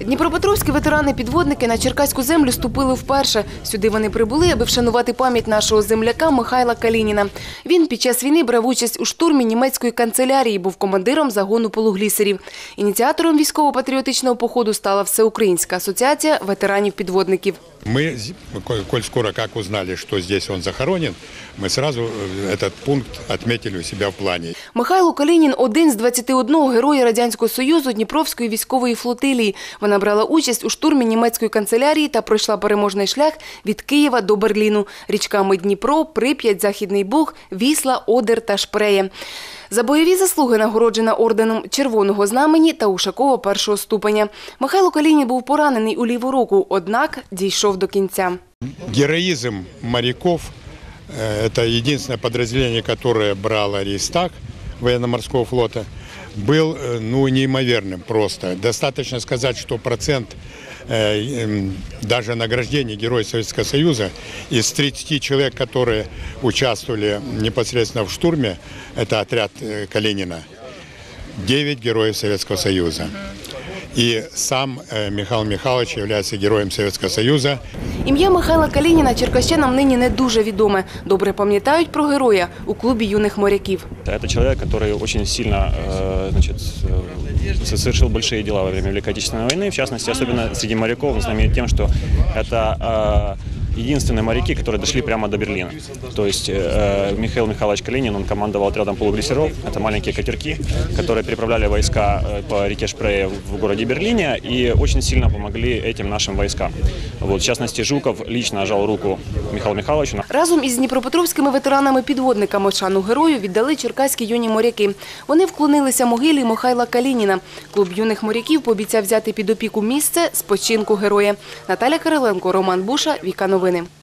Дніпропетровські ветерани-підводники на черкаську землю ступили вперше. Сюди вони прибули, аби вшанувати пам'ять нашого земляка Михайла Калініна. Він під час війни брав участь у штурмі німецької канцелярії, був командиром загону полуглісерів. Ініціатором військово-патріотичного походу стала Всеукраїнська асоціація ветеранів-підводників. Мы, з- коль коль скоро как узнали, что здесь он захоронен, мы сразу э, этот пункт отметили у себя в плане. Михайло Калінін – один з 21 героя Радянського Союзу Дніпровської військової флотилії. Вона брала участь у штурмі німецької канцелярії та пройшла переможний шлях від Києва до Берліну річками Дніпро, Прип'ять, Західний Буг, Вісла, Одер та Шпреє. За бойові заслуги нагороджена орденом Червоного знамені та Ушакова першого ступеня. Михайло Калінін був поранений у ліву руку, однак дійшов до кінця. Героизм моряков э, – это единственное подразделение, которое брало Рейстаг военно-морского флота, был э, ну, неимоверным просто. Достаточно сказать, что процент э, эм, даже награждения Героя Советского Союза из 30 человек, которые участвовали непосредственно в штурме, это отряд э, Калинина, 9 героев Советского Союза. И сам э, Михаил Михайлович является героем Советского Союза. Ім'я Михайла Калініна черкащанам нині не дуже відоме. Добре пам'ятають про героя у клубі юних моряків. Это человек, который очень сильно э, значит, э, совершил большие дела во время Великой Отечественной войны. В частности, особенно среди моряков он знаменит тем, что это э, единственные моряки, которые дошли прямо до Берлина. То есть э, Михаил Михайлович Калинин, он командовал отрядом полугрессеров. Это маленькие катерки, которые переправляли войска э, по реке Шпрее в городе Берлине и очень сильно помогли этим нашим войскам. Вот, в частности, Жуков лично жал руку Михаилу Михайловичу. Разом із дніпропетровськими ветеранами-підводниками шану герою віддали черкаські юні моряки. Вони вклонилися могилі Михайла Калініна. Клуб юних моряків пообіцяв взяти під опіку місце спочинку героя. Наталя Кириленко, Роман Буша, Віка Новини.